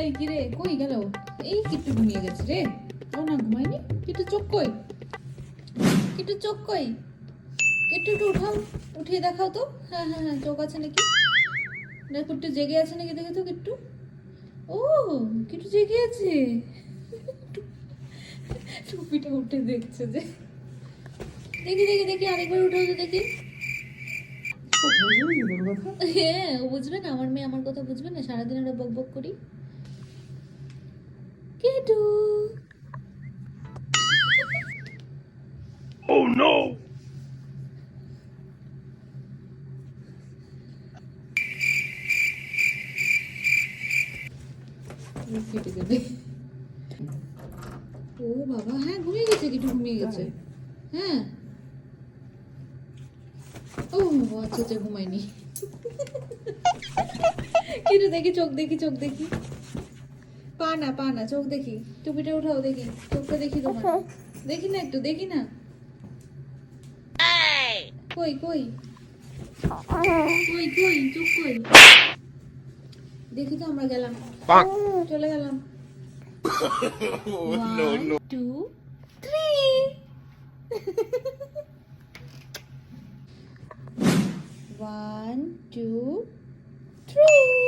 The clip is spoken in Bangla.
এই কি রে কই গেল? এই কিট্টু ঘুমিয়ে গেছে রে। ও না ঘুমায়নি? কিট্টু চোখ কই? কিট্টু চোখ কই? কিট্টু একটু উঠাও উঠিয়ে দেখাও তো। হ্যাঁ হ্যাঁ হ্যাঁ চোখ আছে নাকি? দেখো একটু জেগে আছে নাকি দেখে তো কিট্টু। ও কিট্টু জেগে আছে। টুপিটা উঠে দেখছে যে। দেখি দেখি দেখি আরেকবার উঠাও তো দেখি। হ্যাঁ ও বুঝবে না আমার মেয়ে আমার কথা বুঝবে না সারাদিন আমরা বক বক করি। কেটু Oh no! ও বাবা হ্যাঁ ঘুমিয়ে গেছে কিটু ঘুমিয়ে গেছে। হ্যাঁ। ও আচ্ছা আচ্ছা ঘুমায়নি। কিটু দেখি চোখ দেখি চোখ দেখি। পা না পা না চোখ দেখি। টুপিটা উঠাও দেখি। চোখটা দেখি তোমার। দেখি না একটু দেখি না। কই কই? কই কই? চোখ কই? দেখি তো আমরা গেলাম। চলে গেলাম। One, two, three. One, two, three.